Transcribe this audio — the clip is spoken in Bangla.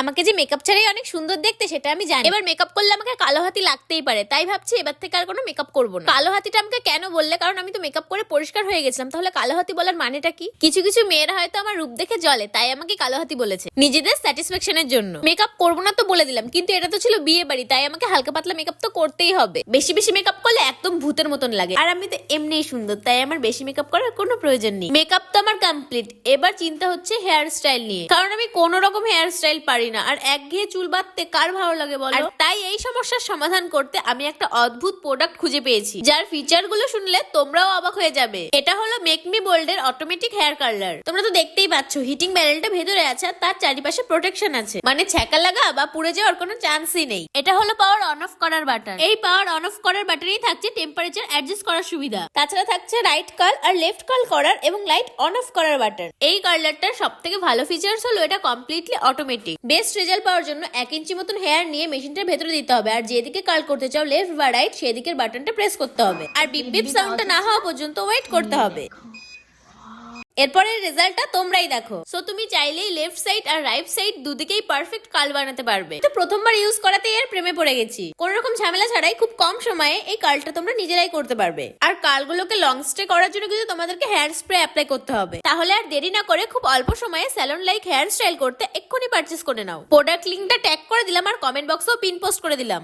আমাকে যে মেকআপ ছাড়াই অনেক সুন্দর দেখতে, সেটা আমি জানি। এবার মেকআপ করলে আমাকে কালো হাতি লাগতেই পারে, তাই ভাবছি এবার থেকে আর কোনো মেকআপ করব না। কালো হাতিটা আমাকে কেন বললে? কারণ আমি তো মেকআপ করে পরিষ্কার হয়ে গেছিলাম, তাহলে কালো হাতি বলার মানেটা কি? কিছু কিছু মেয়েরা হয়তো আমার রূপ দেখে জলে তাই আমাকে কালো হাতি বলেছে। নিজেদের স্যাটিসফ্যাকশনের জন্য। মেকআপ করব না তো বলে দিলাম, কিন্তু এটা তো ছিল বিয়ে বাড়ি, তাই আমাকে হালকা পাতলা মেকআপ তো করতেই হবে। বেশি বেশি মেকআপ করলে একদম ভূতের মতন লাগে। আর আমি তো এমনিই সুন্দর, তাই আমার বেশি মেকআপ করার কোনো প্রয়োজন নেই। মেকআপ তো আমার কমপ্লিট এবার চিন্তা হচ্ছে হেয়ার স্টাইল নিয়ে। কারণ আমি কোনো রকম হেয়ার স্টাইল পারি না। আর একঘেয়ে চুল বাঁধতে কার ভালো লাগে বলো? আর তাই এই সমস্যার সমাধান করতে আমি একটা অদ্ভুত প্রোডাক্ট খুঁজে পেয়েছি। যার ফিচারগুলো শুনলে তোমরাও অবাক হয়ে যাবে। এটা হলো মেক মি বোল্ডের অটোমেটিক হেয়ার কালার তোমরা তো দেখতেই পাচ্ছ হিটিং ব্যারেলটা ভেতরে আছে আর তার চারিপাশে প্রোটেকশন আছে। মানে ছ্যাঁকা লাগা বা পুড়ে যাওয়ার কোনো চান্সই নেই। এটা হলো পাওয়ার অন অফ করার বাটন এই পাওয়ার অন অফ করার বাটনেই থাকছে টেম্পারেচার অ্যাডজাস্ট করার সুবিধা। তাছাড়া থাকছে রাইট কল আর লেফট কল করার এবং লাইট অন অফ করার বাটন এই কালারটার সব থেকে ভালো ফিচার্স হলো এটা কমপ্লিটলি অটোমেটিক বেস্ট রেজাল্ট পাওয়ার জন্য এক ইঞ্চি মতন হেয়ার নিয়ে মেশিনটার ভেতরে দিতে হবে। আর যেদিকে কার্ল করতে চাও লেফট বা রাইট সেদিকের বাটনটা প্রেস করতে হবে। আর বিপ বিপ সাউন্ডটা না হওয়া পর্যন্ত ওয়েট করতে হবে। এরপরের রেজাল্টটা তোমরাই দেখো। সো তুমি চাইলেই লেফট সাইড আর রাইট সাইড দুদিকেই পারফেক্ট কাল বানাতে পারবে। তো প্রথমবার ইউজ করাতেই এর প্রেমে পড়ে গেছি। কোন রকম ঝামেলা ছাড়াই খুব কম সময়ে এই কালটা তোমরা নিজেরাই করতে পারবে। আর কালগুলোকে লং স্টে করার জন্য কিন্তু তোমাদেরকে হেয়ার স্প্রে অ্যাপ্লাই করতে হবে। তাহলে আর দেরি না করে খুব অল্প সময়ে স্যালন লাইক হেয়ার স্টাইল করতে এক্ষুনি পারচেস করে নাও। প্রোডাক্ট লিঙ্কটা ট্যাগ করে দিলাম আর কমেন্ট বক্সেও পিন পোস্ট করে দিলাম।